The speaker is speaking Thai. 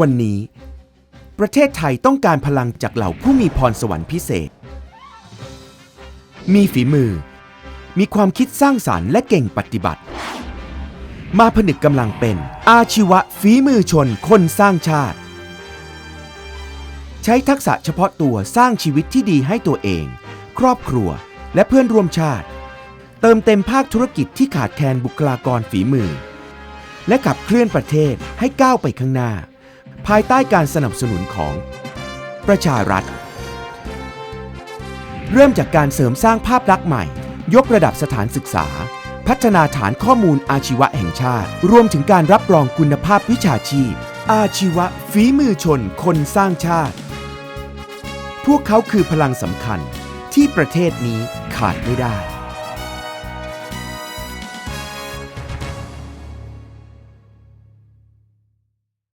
วันนี้ ประเทศไทยต้องการพลังจากเหล่าผู้มีพรสวรรค์พิเศษ มีฝีมือ มีความคิดสร้างสารรค์และเก่งปฏิบัติ มาผนึกกำลังเป็นอาชีวะฝีมือชนคนสร้างชาติ ใช้ทักษะเฉพาะตัวสร้างชีวิตที่ดีให้ตัวเอง ครอบครัวและเพื่อนร่วมชาติ เติมเต็มภาคธุรกิจที่ขาดแคลนบุคลากรฝีมือ และขับเคลื่อนประเทศให้ก้าวไปข้างหน้า ภายใต้การสนับสนุนของ ประชารัฐ เริ่มจากการเสริมสร้างภาพลักษณ์ใหม่ ยกระดับสถานศึกษา พัฒนาฐานข้อมูลอาชีวะแห่งชาติ รวมถึงการรับรองคุณภาพวิชาชีพ อาชีวะฝีมือชนคนสร้างชาติ พวกเขาคือพลังสำคัญที่ประเทศนี้ขาดไม่ได้